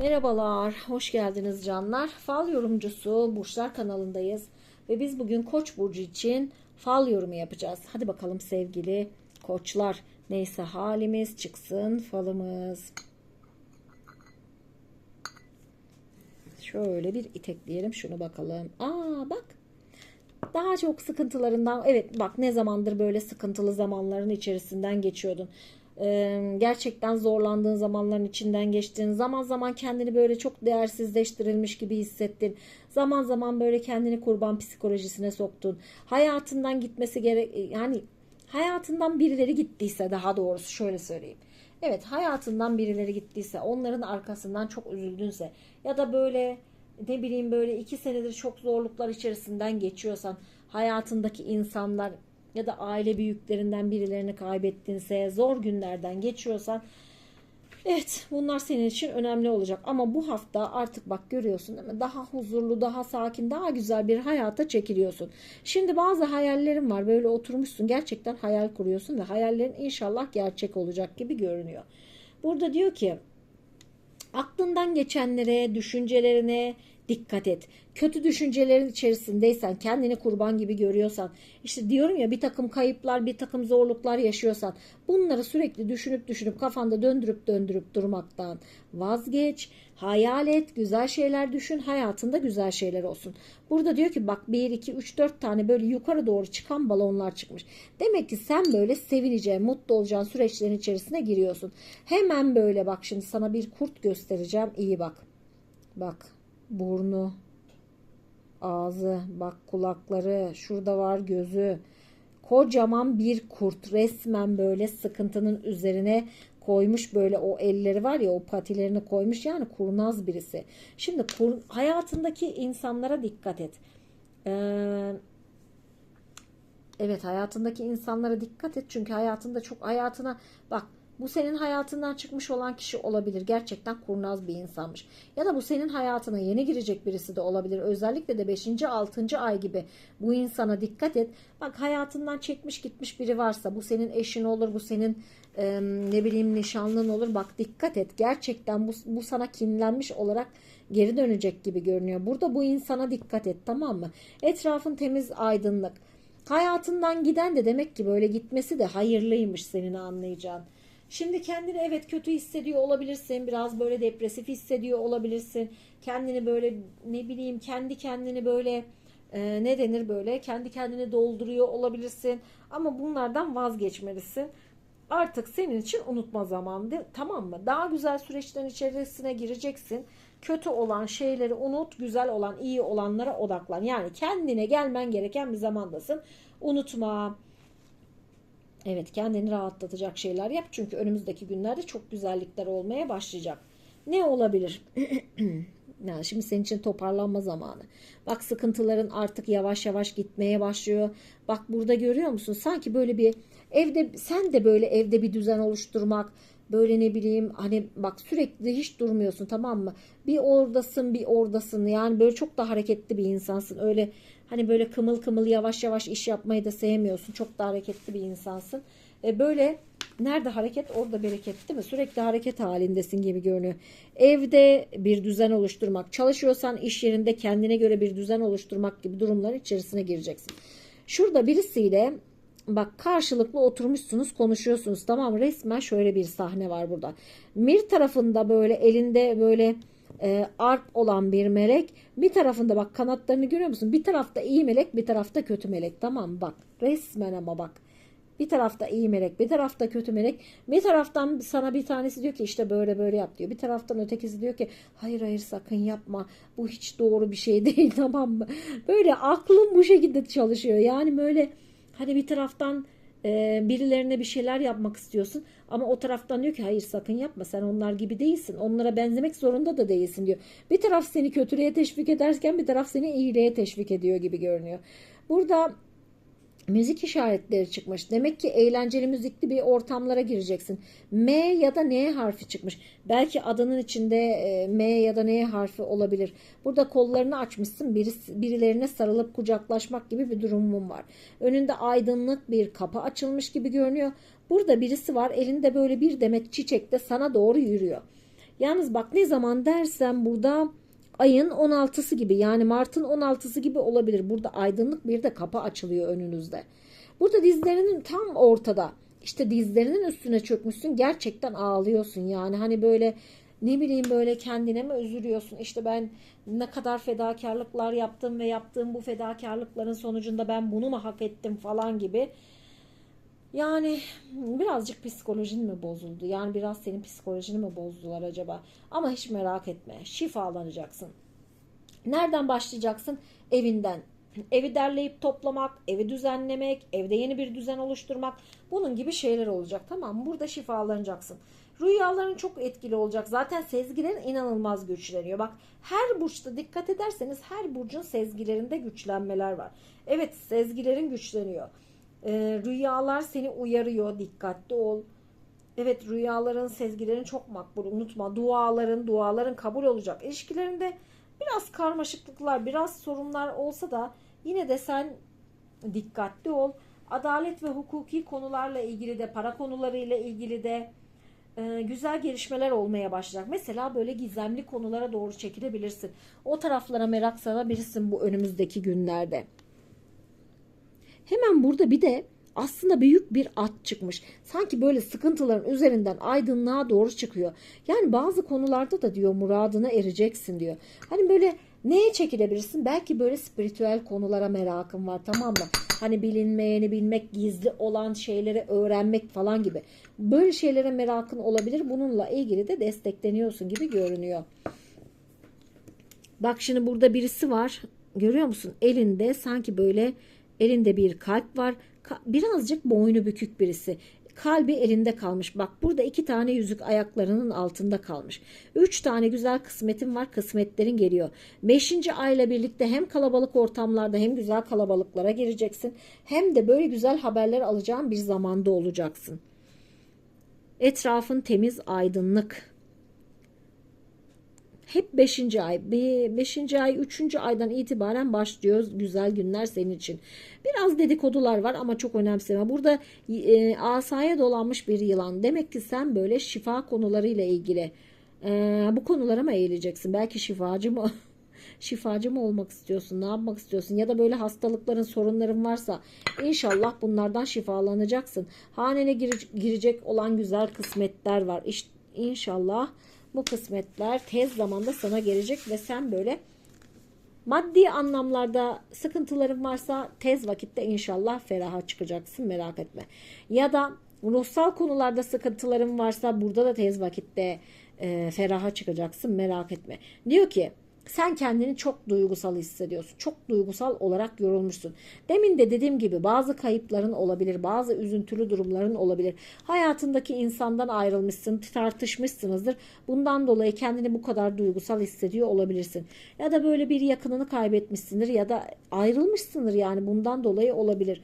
Merhabalar, hoş geldiniz canlar. Fal yorumcusu Burçlar kanalındayız. Ve biz bugün Koç burcu için fal yorumu yapacağız. Hadi bakalım sevgili koçlar. Neyse halimiz çıksın falımız. Şöyle bir itekleyelim şunu bakalım. Aa bak. Daha çok sıkıntılarından evet bak ne zamandır böyle sıkıntılı zamanların içerisinden geçiyordun. Gerçekten zorlandığın zamanların içinden geçtin. Zaman zaman kendini böyle çok değersizleştirilmiş gibi hissettin. Zaman zaman böyle kendini kurban psikolojisine soktun. Hayatından gitmesi gerek yani hayatından birileri gittiyse daha doğrusu şöyle söyleyeyim. Evet hayatından birileri gittiyse onların arkasından çok üzüldünse ya da böyle ne bileyim böyle iki senedir çok zorluklar içerisinden geçiyorsan hayatındaki insanlar ya da aile büyüklerinden birilerini kaybettinse zor günlerden geçiyorsan Evet bunlar senin için önemli olacak ama bu hafta artık bak görüyorsun değil mi? Daha huzurlu, daha sakin, daha güzel bir hayata çekiliyorsun. Şimdi bazı hayallerin var böyle oturmuşsun gerçekten hayal kuruyorsun ve hayallerin inşallah gerçek olacak gibi görünüyor. Burada diyor ki aklından geçenlere, düşüncelerine dikkat et. Kötü düşüncelerin içerisindeysen, kendini kurban gibi görüyorsan, işte diyorum ya bir takım kayıplar, bir takım zorluklar yaşıyorsan, bunları sürekli düşünüp düşünüp kafanda döndürüp döndürüp durmaktan vazgeç. Hayal et, güzel şeyler düşün, hayatında güzel şeyler olsun. Burada diyor ki bak 1, 2, 3, 4 tane böyle yukarı doğru çıkan balonlar çıkmış. Demek ki sen böyle sevineceğin, mutlu olacağın süreçlerin içerisine giriyorsun. Hemen böyle bak şimdi sana bir kurt göstereceğim. İyi bak. Bak burnu, ağzı, bak kulakları, şurada var gözü. Kocaman bir kurt resmen böyle sıkıntının üzerine koymuş böyle o elleri var ya o patilerini koymuş yani kurnaz birisi. Şimdi kur, hayatındaki insanlara dikkat et. Ee, evet hayatındaki insanlara dikkat et çünkü hayatında çok hayatına bak bu senin hayatından çıkmış olan kişi olabilir. Gerçekten kurnaz bir insanmış. Ya da bu senin hayatına yeni girecek birisi de olabilir. Özellikle de 5. 6. ay gibi bu insana dikkat et. Bak hayatından çekmiş gitmiş biri varsa bu senin eşin olur, bu senin e, ne bileyim nişanlın olur. Bak dikkat et. Gerçekten bu, bu sana kinlenmiş olarak geri dönecek gibi görünüyor. Burada bu insana dikkat et tamam mı? Etrafın temiz, aydınlık. Hayatından giden de demek ki böyle gitmesi de hayırlıymış senin anlayacağın. Şimdi kendini evet kötü hissediyor olabilirsin. Biraz böyle depresif hissediyor olabilirsin. Kendini böyle ne bileyim kendi kendini böyle e, ne denir böyle kendi kendini dolduruyor olabilirsin. Ama bunlardan vazgeçmelisin. Artık senin için unutma zamanı tamam mı? Daha güzel süreçlerin içerisine gireceksin. Kötü olan şeyleri unut, güzel olan, iyi olanlara odaklan. Yani kendine gelmen gereken bir zamandasın. Unutma. Evet kendini rahatlatacak şeyler yap. Çünkü önümüzdeki günlerde çok güzellikler olmaya başlayacak. Ne olabilir? yani şimdi senin için toparlanma zamanı. Bak sıkıntıların artık yavaş yavaş gitmeye başlıyor. Bak burada görüyor musun? Sanki böyle bir evde sen de böyle evde bir düzen oluşturmak, böyle ne bileyim hani bak sürekli hiç durmuyorsun tamam mı? Bir oradasın bir oradasın yani böyle çok da hareketli bir insansın. Öyle hani böyle kımıl kımıl yavaş yavaş iş yapmayı da sevmiyorsun. Çok da hareketli bir insansın. E böyle nerede hareket orada bereket değil mi? Sürekli hareket halindesin gibi görünüyor. Evde bir düzen oluşturmak, çalışıyorsan iş yerinde kendine göre bir düzen oluşturmak gibi durumların içerisine gireceksin. Şurada birisiyle bak karşılıklı oturmuşsunuz konuşuyorsunuz tamam? Resmen şöyle bir sahne var burada. Bir tarafında böyle elinde böyle e, arp olan bir melek bir tarafında bak kanatlarını görüyor musun? Bir tarafta iyi melek bir tarafta kötü melek tamam? Bak resmen ama bak. Bir tarafta iyi melek, bir tarafta kötü melek. Bir taraftan sana bir tanesi diyor ki işte böyle böyle yap diyor. Bir taraftan ötekisi diyor ki hayır hayır sakın yapma. Bu hiç doğru bir şey değil tamam mı? Böyle aklın bu şekilde çalışıyor. Yani böyle hani bir taraftan e, birilerine bir şeyler yapmak istiyorsun ama o taraftan diyor ki hayır sakın yapma sen onlar gibi değilsin. Onlara benzemek zorunda da değilsin diyor. Bir taraf seni kötülüğe teşvik ederken bir taraf seni iyiliğe teşvik ediyor gibi görünüyor. Burada müzik işaretleri çıkmış. Demek ki eğlenceli müzikli bir ortamlara gireceksin. M ya da N harfi çıkmış. Belki adının içinde e, M ya da N harfi olabilir. Burada kollarını açmışsın. Birisi, birilerine sarılıp kucaklaşmak gibi bir durumun var. Önünde aydınlık bir kapı açılmış gibi görünüyor. Burada birisi var. Elinde böyle bir demet çiçek de sana doğru yürüyor. Yalnız bak ne zaman dersen burada ayın 16'sı gibi yani Mart'ın 16'sı gibi olabilir. Burada aydınlık bir de kapı açılıyor önünüzde. Burada dizlerinin tam ortada. İşte dizlerinin üstüne çökmüşsün. Gerçekten ağlıyorsun yani. Hani böyle ne bileyim böyle kendine mi üzülüyorsun? İşte ben ne kadar fedakarlıklar yaptım ve yaptığım bu fedakarlıkların sonucunda ben bunu mu hak ettim falan gibi. Yani birazcık psikolojin mi bozuldu? Yani biraz senin psikolojini mi bozdular acaba? Ama hiç merak etme. Şifalanacaksın. Nereden başlayacaksın? Evinden. Evi derleyip toplamak, evi düzenlemek, evde yeni bir düzen oluşturmak. Bunun gibi şeyler olacak tamam mı? Burada şifalanacaksın. Rüyaların çok etkili olacak. Zaten sezgilerin inanılmaz güçleniyor. Bak her burçta dikkat ederseniz her burcun sezgilerinde güçlenmeler var. Evet sezgilerin güçleniyor. Ee, rüyalar seni uyarıyor. Dikkatli ol. Evet rüyaların, sezgilerin çok makbul. Unutma duaların, duaların kabul olacak. İlişkilerinde biraz karmaşıklıklar, biraz sorunlar olsa da yine de sen dikkatli ol. Adalet ve hukuki konularla ilgili de, para konularıyla ilgili de e, güzel gelişmeler olmaya başlayacak. Mesela böyle gizemli konulara doğru çekilebilirsin. O taraflara merak sarabilirsin bu önümüzdeki günlerde. Hemen burada bir de aslında büyük bir at çıkmış. Sanki böyle sıkıntıların üzerinden aydınlığa doğru çıkıyor. Yani bazı konularda da diyor muradına ereceksin diyor. Hani böyle neye çekilebilirsin? Belki böyle spiritüel konulara merakın var tamam mı? Hani bilinmeyeni bilmek, gizli olan şeyleri öğrenmek falan gibi. Böyle şeylere merakın olabilir. Bununla ilgili de destekleniyorsun gibi görünüyor. Bak şimdi burada birisi var. Görüyor musun? Elinde sanki böyle elinde bir kalp var. Birazcık boynu bükük birisi. Kalbi elinde kalmış. Bak burada iki tane yüzük ayaklarının altında kalmış. Üç tane güzel kısmetin var. Kısmetlerin geliyor. Beşinci ayla birlikte hem kalabalık ortamlarda hem güzel kalabalıklara gireceksin. Hem de böyle güzel haberler alacağın bir zamanda olacaksın. Etrafın temiz, aydınlık hep 5. ay. 5. ay 3. aydan itibaren başlıyor güzel günler senin için. Biraz dedikodular var ama çok önemseme. Burada e, asaya dolanmış bir yılan. Demek ki sen böyle şifa konularıyla ilgili e, bu konulara mı eğileceksin? Belki şifacı mı? şifacı mı olmak istiyorsun? Ne yapmak istiyorsun? Ya da böyle hastalıkların, sorunların varsa inşallah bunlardan şifalanacaksın. Hanene girecek olan güzel kısmetler var. İşte inşallah bu kısmetler tez zamanda sana gelecek ve sen böyle maddi anlamlarda sıkıntıların varsa tez vakitte inşallah feraha çıkacaksın merak etme. Ya da ruhsal konularda sıkıntıların varsa burada da tez vakitte e, feraha çıkacaksın merak etme. Diyor ki sen kendini çok duygusal hissediyorsun. Çok duygusal olarak yorulmuşsun. Demin de dediğim gibi bazı kayıpların olabilir, bazı üzüntülü durumların olabilir. Hayatındaki insandan ayrılmışsın, tartışmışsınızdır. Bundan dolayı kendini bu kadar duygusal hissediyor olabilirsin. Ya da böyle bir yakınını kaybetmişsindir ya da ayrılmışsındır yani bundan dolayı olabilir.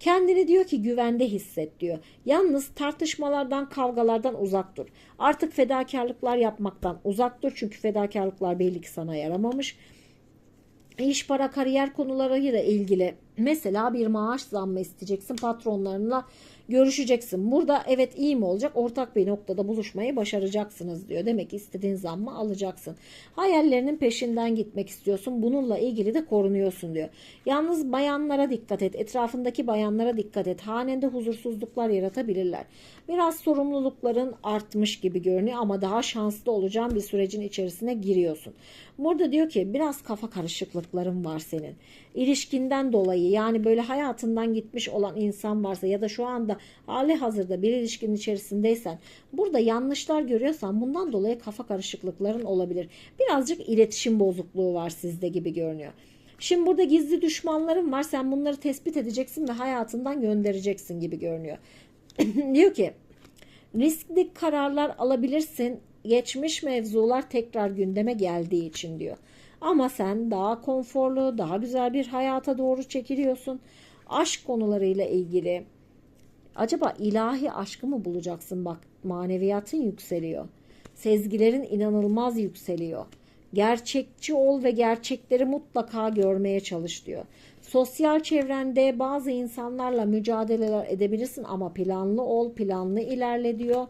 Kendini diyor ki güvende hisset diyor. Yalnız tartışmalardan, kavgalardan uzak dur. Artık fedakarlıklar yapmaktan uzak dur. Çünkü fedakarlıklar belli ki sana yaramamış. İş, para, kariyer konularıyla ilgili mesela bir maaş zammı isteyeceksin patronlarınla görüşeceksin. Burada evet iyi mi olacak? Ortak bir noktada buluşmayı başaracaksınız diyor. Demek ki istediğin zammı alacaksın. Hayallerinin peşinden gitmek istiyorsun. Bununla ilgili de korunuyorsun diyor. Yalnız bayanlara dikkat et. Etrafındaki bayanlara dikkat et. Hanende huzursuzluklar yaratabilirler. Biraz sorumlulukların artmış gibi görünüyor ama daha şanslı olacağın bir sürecin içerisine giriyorsun. Burada diyor ki biraz kafa karışıklıkların var senin. İlişkinden dolayı yani böyle hayatından gitmiş olan insan varsa ya da şu anda hali hazırda bir ilişkinin içerisindeysen burada yanlışlar görüyorsan bundan dolayı kafa karışıklıkların olabilir. Birazcık iletişim bozukluğu var sizde gibi görünüyor. Şimdi burada gizli düşmanların var. Sen bunları tespit edeceksin ve hayatından göndereceksin gibi görünüyor. diyor ki riskli kararlar alabilirsin. Geçmiş mevzular tekrar gündeme geldiği için diyor. Ama sen daha konforlu, daha güzel bir hayata doğru çekiliyorsun. Aşk konularıyla ilgili acaba ilahi aşkı mı bulacaksın? Bak maneviyatın yükseliyor. Sezgilerin inanılmaz yükseliyor. Gerçekçi ol ve gerçekleri mutlaka görmeye çalış diyor. Sosyal çevrende bazı insanlarla mücadeleler edebilirsin ama planlı ol, planlı ilerle diyor.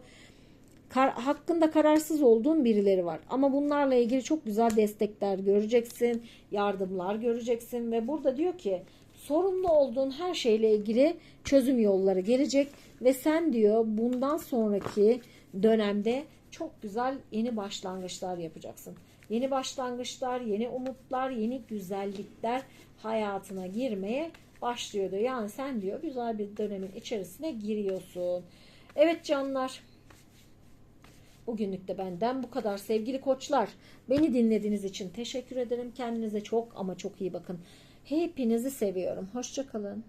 Kar- hakkında kararsız olduğun birileri var. Ama bunlarla ilgili çok güzel destekler göreceksin, yardımlar göreceksin ve burada diyor ki sorumlu olduğun her şeyle ilgili çözüm yolları gelecek ve sen diyor bundan sonraki dönemde çok güzel yeni başlangıçlar yapacaksın. Yeni başlangıçlar, yeni umutlar, yeni güzellikler hayatına girmeye başlıyor diyor. Yani sen diyor güzel bir dönemin içerisine giriyorsun. Evet canlar. Bugünlük de benden bu kadar sevgili koçlar. Beni dinlediğiniz için teşekkür ederim. Kendinize çok ama çok iyi bakın. Hepinizi seviyorum. Hoşçakalın.